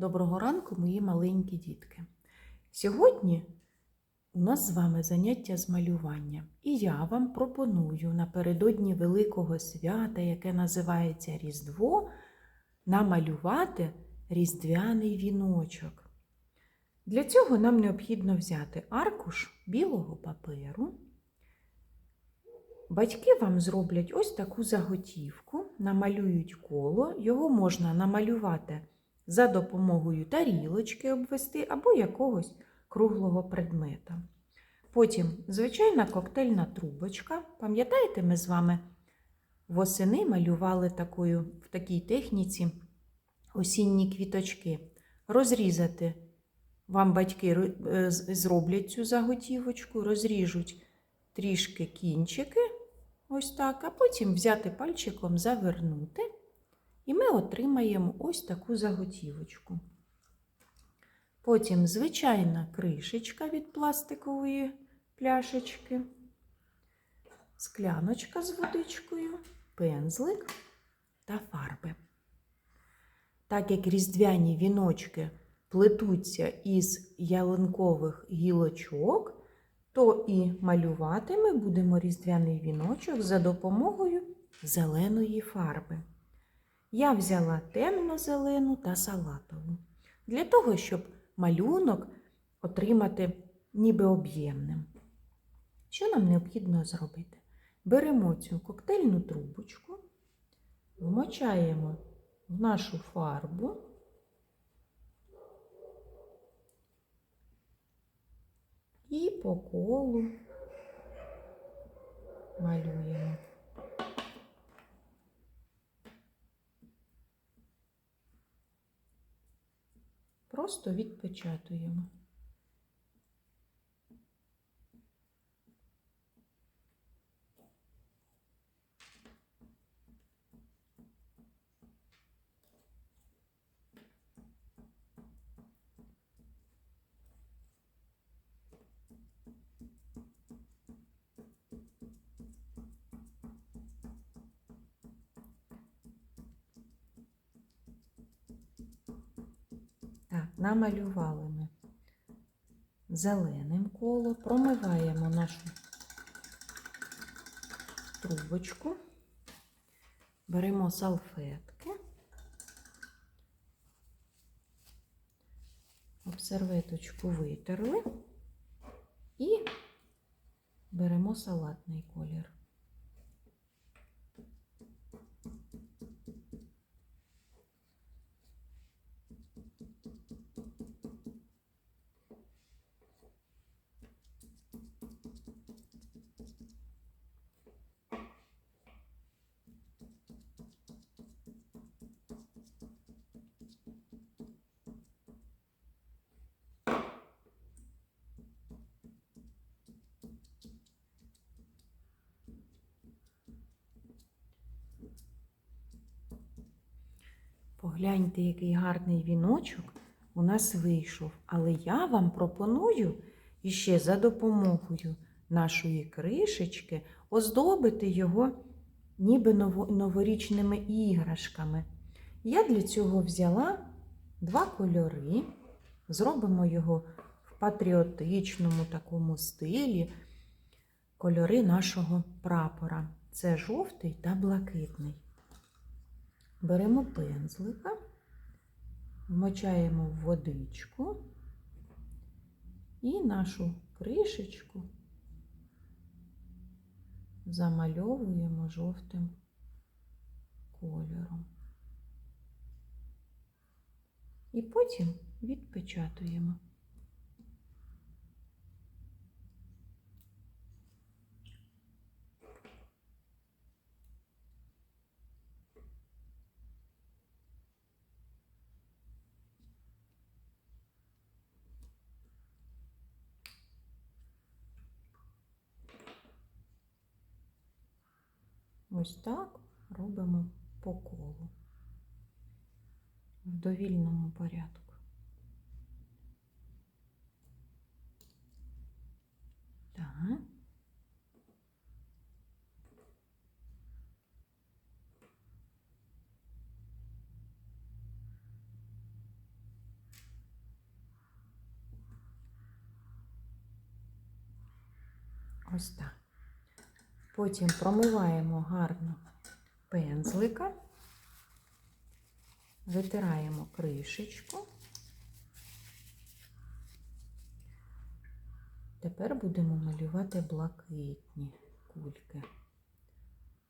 Доброго ранку, мої маленькі дітки. Сьогодні у нас з вами заняття з малювання. І я вам пропоную напередодні великого свята, яке називається Різдво, намалювати різдвяний віночок. Для цього нам необхідно взяти аркуш білого паперу. Батьки вам зроблять ось таку заготівку, намалюють коло, його можна намалювати за допомогою тарілочки обвести або якогось круглого предмета. Потім звичайна коктейльна трубочка. Пам'ятаєте, ми з вами восени малювали такою, в такій техніці осінні квіточки. Розрізати вам батьки е, зроблять цю заготівочку, розріжуть трішки кінчики, ось так, а потім взяти пальчиком, завернути. І ми отримаємо ось таку заготівочку. Потім звичайна кришечка від пластикової пляшечки, скляночка з водичкою, пензлик та фарби. Так як різдвяні віночки плетуться із ялинкових гілочок, то і малювати ми будемо різдвяний віночок за допомогою зеленої фарби. Я взяла темно-зелену та салатову. Для того, щоб малюнок отримати ніби об'ємним. Що нам необхідно зробити? Беремо цю коктейльну трубочку, вмочаємо в нашу фарбу і по колу малюємо. Просто відпечатуємо. Намалювали ми зеленим коло, промиваємо нашу трубочку, беремо салфетки, об серветочку витерли. І беремо салатний колір. Погляньте, який гарний віночок у нас вийшов. Але я вам пропоную іще за допомогою нашої кришечки оздобити його ніби новорічними іграшками. Я для цього взяла два кольори, зробимо його в патріотичному такому стилі, кольори нашого прапора. Це жовтий та блакитний. Беремо пензлика, вмочаємо в водичку і нашу кришечку замальовуємо жовтим кольором. І потім відпечатуємо. Ось так робимо по колу в довільному порядку. Ось так. Потім промиваємо гарно пензлика, витираємо кришечку. Тепер будемо малювати блакитні кульки.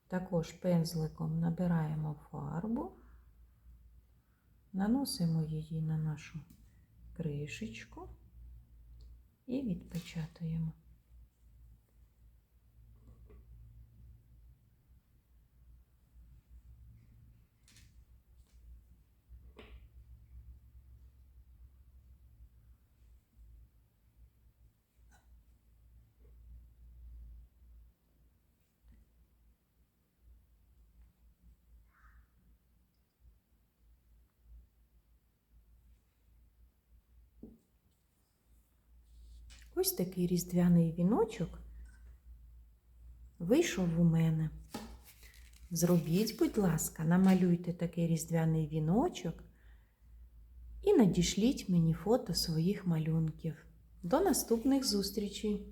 Також пензликом набираємо фарбу, наносимо її на нашу кришечку і відпечатуємо. Ось такий різдвяний віночок вийшов у мене. Зробіть, будь ласка, намалюйте такий різдвяний віночок і надішліть мені фото своїх малюнків. До наступних зустрічей!